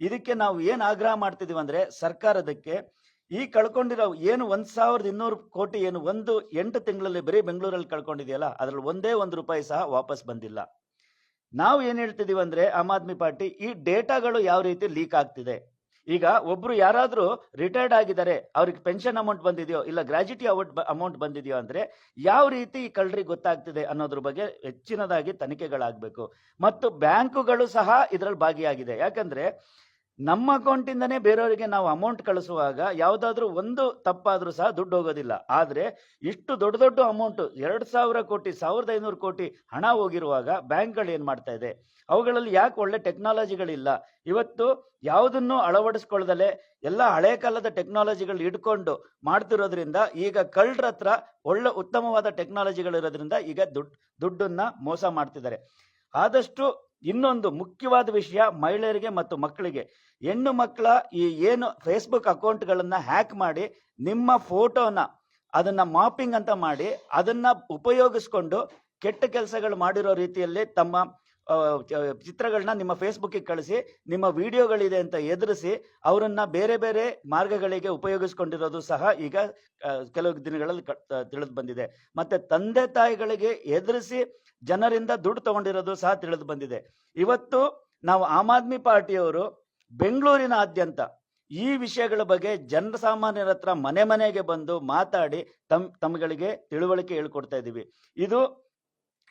ಇದಕ್ಕೆ ನಾವು ಏನ್ ಆಗ್ರಹ ಮಾಡ್ತಿದೀವಿ ಅಂದ್ರೆ ಸರ್ಕಾರದಕ್ಕೆ ಈ ಕಳ್ಕೊಂಡಿರೋ ಏನು ಒಂದ್ ಸಾವಿರದ ಇನ್ನೂರು ಕೋಟಿ ಏನು ಒಂದು ಎಂಟು ತಿಂಗಳಲ್ಲಿ ಬರೀ ಬೆಂಗಳೂರಲ್ಲಿ ಕಳ್ಕೊಂಡಿದೆಯಲ್ಲ, ಅದ್ರಲ್ಲಿ ಒಂದೇ ಒಂದು ರೂಪಾಯಿ ಸಹ ವಾಪಸ್ ಬಂದಿಲ್ಲ. ನಾವು ಏನ್ ಹೇಳ್ತಿದೀವಿ ಅಂದ್ರೆ ಆಮ್ ಆದ್ಮಿ ಪಾರ್ಟಿ ಈ ಡೇಟಾಗಳು ಯಾವ ರೀತಿ ಲೀಕ್ ಆಗ್ತಿದೆ. ಈಗ ಒಬ್ರು ಯಾರಾದ್ರೂ ರಿಟೈರ್ಡ್ ಆಗಿದ್ದಾರೆ, ಅವ್ರಿಗೆ ಪೆನ್ಷನ್ ಅಮೌಂಟ್ ಬಂದಿದೆಯೋ ಇಲ್ಲ ಗ್ರಾಜ್ಯುಟಿ ಅಮೌಂಟ್ ಅಮೌಂಟ್ ಬಂದಿದೆಯೋ ಅಂದ್ರೆ ಯಾವ ರೀತಿ ಈ ಕಳ್ಳರಿಗೆ ಗೊತ್ತಾಗ್ತಿದೆ ಅನ್ನೋದ್ರ ಬಗ್ಗೆ ಹೆಚ್ಚಿನದಾಗಿ ತನಿಖೆಗಳಾಗಬೇಕು. ಮತ್ತು ಬ್ಯಾಂಕುಗಳು ಸಹ ಇದರಲ್ಲಿ ಭಾಗಿಯಾಗಿದೆ. ಯಾಕಂದ್ರೆ ನಮ್ಮ ಅಕೌಂಟಿಂದನೇ ಬೇರೆಯವರಿಗೆ ನಾವು ಅಮೌಂಟ್ ಕಳಿಸುವಾಗ ಯಾವುದಾದ್ರೂ ಒಂದು ತಪ್ಪಾದರೂ ಸಹ ದುಡ್ಡು ಹೋಗೋದಿಲ್ಲ. ಆದರೆ ಇಷ್ಟು ದೊಡ್ಡ ದೊಡ್ಡ ಅಮೌಂಟ್, ಎರಡ್ ಸಾವಿರ ಕೋಟಿ, ಸಾವಿರದ ಐನೂರು ಕೋಟಿ ಹಣ ಹೋಗಿರುವಾಗ ಬ್ಯಾಂಕ್ಗಳು ಏನು ಮಾಡ್ತಾ ಇದೆ? ಅವುಗಳಲ್ಲಿ ಯಾಕೆ ಒಳ್ಳೆ ಟೆಕ್ನಾಲಜಿಗಳಿಲ್ಲ? ಇವತ್ತು ಯಾವುದನ್ನು ಅಳವಡಿಸ್ಕೊಳ್ದಲೆ ಎಲ್ಲ ಹಳೆ ಕಾಲದ ಟೆಕ್ನಾಲಜಿಗಳು ಇಟ್ಕೊಂಡು ಮಾಡ್ತಿರೋದ್ರಿಂದ ಈಗ ಕಳ್ಳರ ಹತ್ರ ಒಳ್ಳೆ ಉತ್ತಮವಾದ ಟೆಕ್ನಾಲಜಿಗಳಿರೋದ್ರಿಂದ ಈಗ ದುಡ್ಡು ದುಡ್ಡನ್ನ ಮೋಸ ಮಾಡ್ತಿದ್ದಾರೆ. ಆದಷ್ಟು ಇನ್ನೊಂದು ಮುಖ್ಯವಾದ ವಿಷಯ ಮಹಿಳೆಯರಿಗೆ ಮತ್ತು ಮಕ್ಕಳಿಗೆ. ಹೆಣ್ಣು ಮಕ್ಕಳ ಈ ಏನು ಫೇಸ್ಬುಕ್ ಅಕೌಂಟ್ಗಳನ್ನ ಹ್ಯಾಕ್ ಮಾಡಿ, ನಿಮ್ಮ ಫೋಟೋನ ಅದನ್ನ ಮಾಪಿಂಗ್ ಅಂತ ಮಾಡಿ, ಅದನ್ನ ಉಪಯೋಗಿಸ್ಕೊಂಡು ಕೆಟ್ಟ ಕೆಲಸಗಳು ಮಾಡಿರೋ ರೀತಿಯಲ್ಲಿ ತಮ್ಮ ಚಿತ್ರಗಳನ್ನ ನಿಮ್ಮ ಫೇಸ್ಬುಕ್ಗೆ ಕಳಿಸಿ, ನಿಮ್ಮ ವಿಡಿಯೋಗಳಿದೆ ಅಂತ ಎದುರಿಸಿ, ಅವರನ್ನ ಬೇರೆ ಬೇರೆ ಮಾರ್ಗಗಳಿಗೆ ಉಪಯೋಗಿಸ್ಕೊಂಡಿರೋದು ಸಹ ಈಗ ಕೆಲವು ದಿನಗಳಲ್ಲಿ ತಿಳಿದು ಬಂದಿದೆ. ಮತ್ತೆ ತಂದೆ ತಾಯಿಗಳಿಗೆ ಎದುರಿಸಿ ಜನರಿಂದ ದುಡ್ಡು ತಗೊಂಡಿರೋದು ಸಹ ತಿಳಿದು ಬಂದಿದೆ. ಇವತ್ತು ನಾವು ಆಮ್ ಆದ್ಮಿ ಪಾರ್ಟಿಯವರು ಬೆಂಗಳೂರಿನಾದ್ಯಂತ ಈ ವಿಷಯಗಳ ಬಗ್ಗೆ ಜನಸಾಮಾನ್ಯರ ಹತ್ರ ಮನೆ ಮನೆಗೆ ಬಂದು ಮಾತಾಡಿ ತಮ್, ತಮ್ಗಳಿಗೆ ತಿಳುವಳಿಕೆ ಹೇಳ್ಕೊಡ್ತಾ ಇದ್ದೀವಿ ಇದು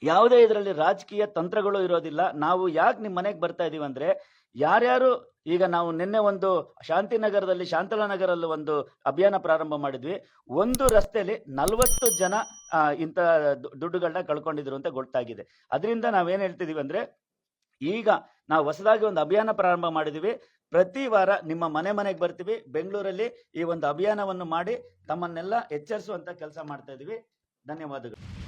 ಯಾವುದೇ ಇದರಲ್ಲಿ ರಾಜಕೀಯ ತಂತ್ರಗಳು ಇರೋದಿಲ್ಲ. ನಾವು ಯಾಕೆ ನಿಮ್ಮ ಮನೆಗೆ ಬರ್ತಾ ಇದೀವಿ ಅಂದ್ರೆ, ಯಾರ್ಯಾರು ಈಗ ನಾವು ನಿನ್ನೆ ಒಂದು ಶಾಂತಿನಗರದಲ್ಲಿ ಶಾಂತಲಾ ನಗರಲ್ಲಿ ಒಂದು ಅಭಿಯಾನ ಪ್ರಾರಂಭ ಮಾಡಿದ್ವಿ. ಒಂದು ರಸ್ತೆಯಲ್ಲಿ ನಲವತ್ತು ಜನ ಇಂಥ ದುಡ್ಡುಗಳನ್ನ ಕಳ್ಕೊಂಡಿದ್ರು ಅಂತ ಗೊತ್ತಾಗಿದೆ. ಅದರಿಂದ ನಾವೇನ್ ಹೇಳ್ತಿದೀವಿ ಅಂದ್ರೆ, ಈಗ ನಾವು ಹೊಸದಾಗಿ ಒಂದು ಅಭಿಯಾನ ಪ್ರಾರಂಭ ಮಾಡಿದೀವಿ. ಪ್ರತಿ ವಾರ ನಿಮ್ಮ ಮನೆ ಮನೆಗೆ ಬರ್ತೀವಿ. ಬೆಂಗಳೂರಲ್ಲಿ ಈ ಒಂದು ಅಭಿಯಾನವನ್ನು ಮಾಡಿ ತಮ್ಮನ್ನೆಲ್ಲ ಎಚ್ಚರಿಸುವಂತ ಕೆಲಸ ಮಾಡ್ತಾ ಇದೀವಿ. ಧನ್ಯವಾದಗಳು.